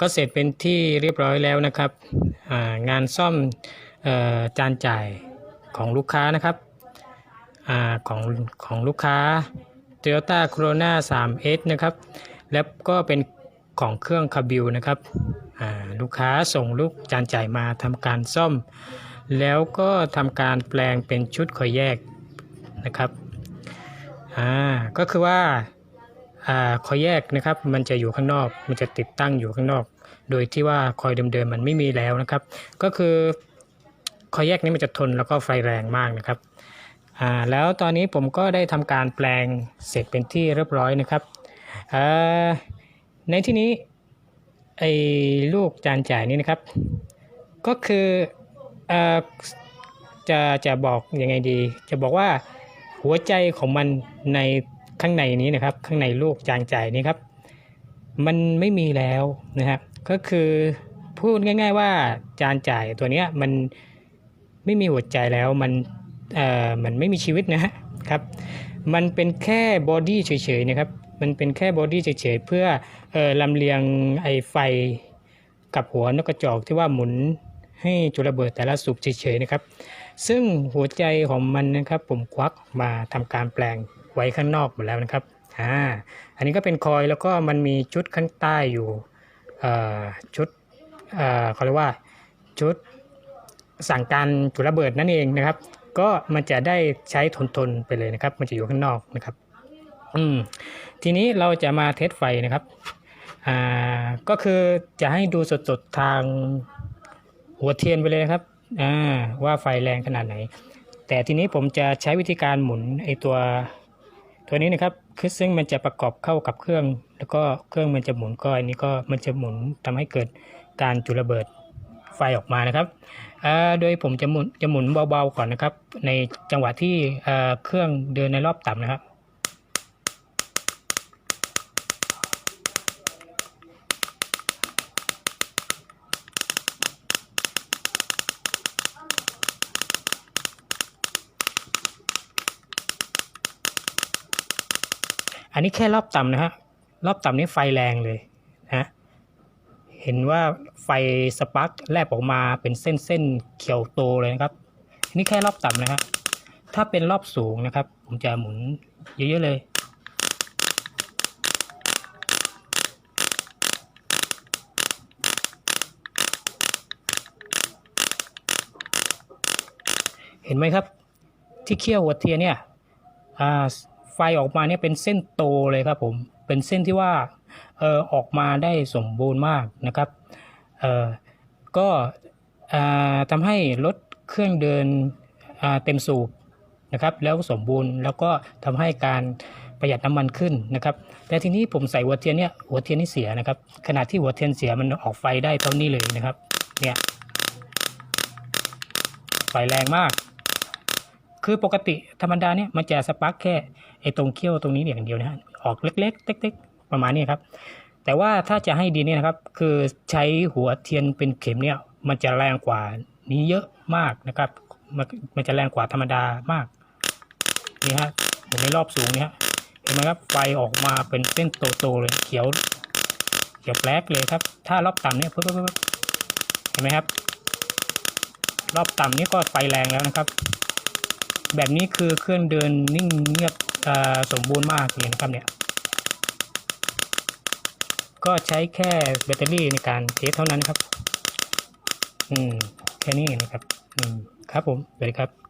ก็เสร็จเป็นที่เรียบร้อยแล้วนะครับงานซ่อมออจานจ่ายของลูกค้านะครับอของของลูกค้า Toyota Corona 3S นะครับ แล้วก็เป็นของเครื่องคาบิลนะครับลูกค้าส่งลูกจานจ่ายมาทำการซ่อม แล้วก็ทำการแปลงเป็นชุดคอยแยกนะครับ อ่า ก็คือว่า คอยแยกนะครับ มันจะอยู่ข้างนอก มันจะติดตั้งอยู่ข้างนอก โดยที่ว่าคอยเดิมๆมันไม่มีแล้วนะครับ ก็คือคอยแยกนี้มันจะทนแล้วก็ไฟแรงมากนะครับอ่าแล้วตอนนี้ผมก็ได้ทำการแปลงเสร็จเป็นที่เรียบร้อยนะครับอ่าในที่นี้ไอ้ลูกจานจ่ายนี้นะครับ ก็คืออ่อจะจะบอกยังไงดี จะบอกว่าหัวใจของมันใน ข้างในนี้นะครับ ข้างในลูกจานจ่ายนี้ครับ มันไม่มีแล้วนะครับ ก็คือพูดง่าย ๆ ว่าจานจ่ายตัวเนี้ยมันไม่มีหัวใจแล้วมันเอ่อมันไม่มีชีวิตนะครับ มันเป็นแค่บอดี้เฉยๆนะครับ มันเป็นแค่บอดี้เฉยๆเพื่อเอ่อลำเลียงไอไฟกับหัวนกกระจอกที่ว่าหมุนให้จุดระเบิดแต่ละสูบเฉยๆนะครับ ซึ่งหัวใจของมันนะครับผมควักมาทำการแปลง ไว้ข้างนอกหมดแล้วนะครับอ่าอันนี้ก็เป็นคอยแล้วก็มันมีชุดข้างใต้อยู่อ่อชุดเอ่อเขาเรียกว่าชุดสั่งการจุดระเบิดนั่นเองนะครับ ก็มันจะได้ใช้ทนทนไปเลยนะครับ มันจะอยู่ข้างนอกนะครับอืมทีนี้เราจะมาเทสไฟนะครับอ่าก็คือจะให้ดูสดๆทางหัวเทียนไปเลยนะครับอ่าว่าไฟแรงขนาดไหน แต่ทีนี้ผมจะใช้วิธีการหมุนไอตัว ตัวนี้นะครับคือซึ่งมันจะประกอบเข้ากับเครื่อง แล้วก็เครื่องมันจะหมุนก็อันนี้ก็มันจะหมุนทำให้เกิดการจุดระเบิดไฟออกมานะครับโดยผมจะหมุนจะหมุนเบาๆก่อนนะครับ ในจังหวะที่เครื่องเดินในรอบต่ำนะครับ อันนี้แค่รอบต่ำนะฮะ รอบต่ำนี้ไฟแรงเลยนะเห็นว่าไฟสปาร์กแลบออกมาเป็นเส้นเส้นเขียวโตเลยนะครับ นี่แค่รอบต่ำนะฮะถ้าเป็นรอบสูงนะครับ ผมจะหมุนเยอะๆเลย เห็นไหมครับ ที่เขี้ยวหัวเทียนเนี่ยอ่า ฟออกมาเนี่ยเป็นเส้นโตเลยครับผมเป็นเส้นที่ว่าเออออกมาได้สมบูรณ์มากนะครับเออก็อ่าทำให้รถเครื่องเดินเต็มสูบนะครับแล้วสมบูรณ์แล้วก็ทำให้การประหยัดน้ำมันขึ้นนะครับแต่ทีนี้ผมใส่หัวเทียนเนี่ยหัวเทียนนี่เสียนะครับขณะที่หัวเทียนเสียมันออกไฟได้เท่านี้เลยนะครับเนี่ยไฟแรงมาก คือปกติธรรมดาเนี่ยมันจะสปาร์กแค่ไอ้ตรงเขี้ยวตรงนี้เนี่ยอย่างเดียวนะฮะออกเล็กๆเล็กๆประมาณนี้ครับแต่ว่าถ้าจะให้ดีเนี่ยนะครับ คือใช้หัวเทียนเป็นเข็มเนี่ยมันจะแรงกว่านี้เยอะมากนะครับมันมันจะแรงกว่าธรรมดามากนี่ฮะหมุนในรอบสูงเนี่ยเห็นไหมครับไฟออกมาเป็นเส้นโตๆเลยเขียวเขียวแปลกเลยครับ ถ้ารอบต่ำเนี่ยปึ๊บปึ๊บปึ๊บเห็นไหมครับ รอบต่ำนี่ก็ไฟแรงแล้วนะครับ แบบนี้คือเครื่องเดินนิ่งเงียบสมบูรณ์มากเลยนะครับเนี่ย ก็ใช้แค่แบตเตอรี่ในการเทสเท่านั้นครับ อืม แค่นี้นะครับ อืม ครับผมสวัสดีครับ